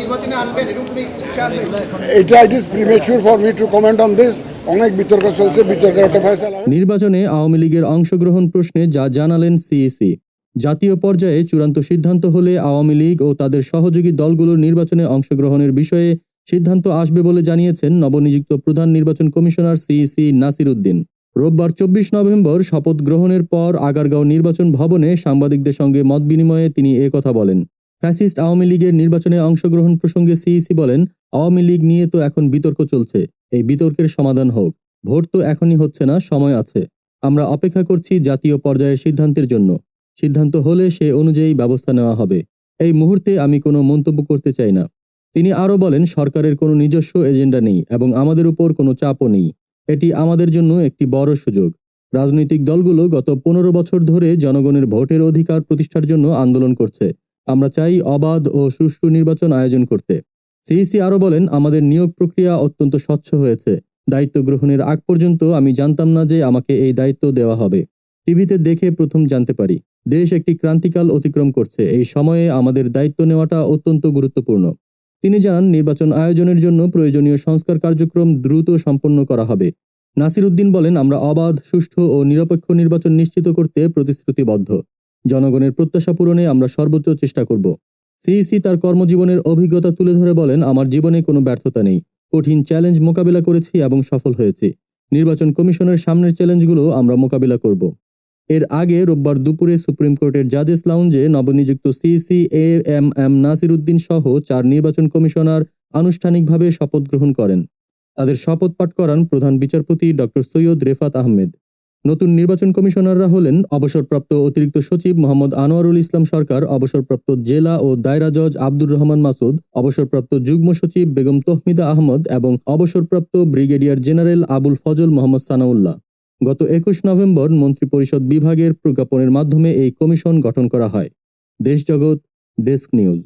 নির্বাচনে আনবেন এরকম কোনো ইচ্ছা আছে? এটা it is premature for me to comment on this অনেক বিতর্ক চলছে বিতর্কের একটা ফয়সালা হোক। নির্বাচনে আওয়ামী লীগের অংশগ্রহণ প্রশ্নে যা জানালেন সিইসি জাতীয় পর্যায়ে চূড়ান্ত সিদ্ধান্ত হলে আওয়ামী লীগ ও তাদের সহযোগী দলগুলোর নির্বাচনে অংশগ্রহণের বিষয়ে সিদ্ধান্ত আসবে বলে জানিয়েছেন নবনিযুক্ত প্রধান নির্বাচন কমিশনার সিইসি নাসির উদ্দিন রোববার চব্বিশ নভেম্বর শপথ গ্রহণের পর আগারগাঁও নির্বাচন ভবনে সাংবাদিকদের সঙ্গে মত বিনিময়ে তিনি এ কথা বলেন। ফ্যাসিস্ট আওয়ামী লীগের নির্বাচনে অংশগ্রহণ প্রসঙ্গে সিইসি বলেন, আওয়ামী লীগ নিয়ে তো এখন বিতর্ক চলছে। এই বিতর্কের সমাধান হোক। ভোট তো এখনই হচ্ছে না, সময় আছে। আমরা অপেক্ষা করছি জাতীয় পর্যায়ের সিদ্ধান্তের জন্য। সিদ্ধান্ত হলে সে অনুযায়ী ব্যবস্থা নেওয়া হবে। এই মুহূর্তে আমি কোনো মন্তব্য করতে চাই না। তিনি আরও বলেন, সরকারের কোনো নিজস্ব এজেন্ডা নেই এবং আমাদের উপর কোনো চাপও নেই। এটি আমাদের জন্য একটি বড় সুযোগ। রাজনৈতিক দলগুলো গত পনেরো বছর ধরে জনগণের ভোটের অধিকার প্রতিষ্ঠার জন্য আন্দোলন করছে। আমরা চাই অবাধ ও সুষ্ঠু নির্বাচন আয়োজন করতে। সিইসি আরও বলেন, আমাদের নিয়োগ প্রক্রিয়া অত্যন্ত স্বচ্ছ হয়েছে। দায়িত্ব গ্রহণের আগ পর্যন্ত আমি জানতাম না যে আমাকে এই দায়িত্ব দেওয়া হবে। টিভিতে দেখে প্রথম জানতে পারি, দেশ একটি ক্রান্তিকাল অতিক্রম করছে। এই সময়ে আমাদের দায়িত্ব নেওয়াটা অত্যন্ত গুরুত্বপূর্ণ। তিনি জানান, নির্বাচন আয়োজনের জন্য প্রয়োজনীয় সংস্কার কার্যক্রম দ্রুত সম্পন্ন করা হবে। নাসির উদ্দিন বলেন, আমরা অবাধ, সুষ্ঠু ও নিরপেক্ষ নির্বাচন নিশ্চিত করতে প্রতিশ্রুতিবদ্ধ। জনগণের প্রত্যাশা পূরণে আমরা সর্বোচ্চ চেষ্টা করব। সিইসি তার কর্মজীবনের অভিজ্ঞতা তুলে ধরে বলেন, আমার জীবনে কোনো ব্যর্থতা নেই। কঠিন চ্যালেঞ্জ মোকাবিলা করেছি এবং সফল হয়েছি। নির্বাচন কমিশনের সামনের চ্যালেঞ্জগুলো আমরা মোকাবিলা করব। এর আগে রোববার দুপুরে সুপ্রিম কোর্টের জাজেস লাউঞ্জে নবনিযুক্ত CEC A M M Nasir Uddin সহ চার নির্বাচন কমিশনার আনুষ্ঠানিকভাবে শপথ গ্রহণ করেন। তাদের শপথ পাঠ করান প্রধান বিচারপতি ডক্টর সৈয়দ রেফাত আহমেদ। নতুন নির্বাচন কমিশনাররা হলেন অবসরপ্রাপ্ত অতিরিক্ত সচিব মোহাম্মদ আনোয়ারুল ইসলাম সরকার, অবসরপ্রাপ্ত জেলা ও দায়রা জজ আব্দুর রহমান মাসুদ, অবসরপ্রাপ্ত যুগ্ম সচিব বেগম তহমিদা আহমদ এবং অবসরপ্রাপ্ত ব্রিগেডিয়ার জেনারেল আবুল ফজল মোহাম্মদ সানাউল্লাহ। গত একুশ নভেম্বর মন্ত্রিপরিষদ বিভাগের প্রজ্ঞাপনের মাধ্যমে এই কমিশন গঠন করা হয়। Deshjagat desk news.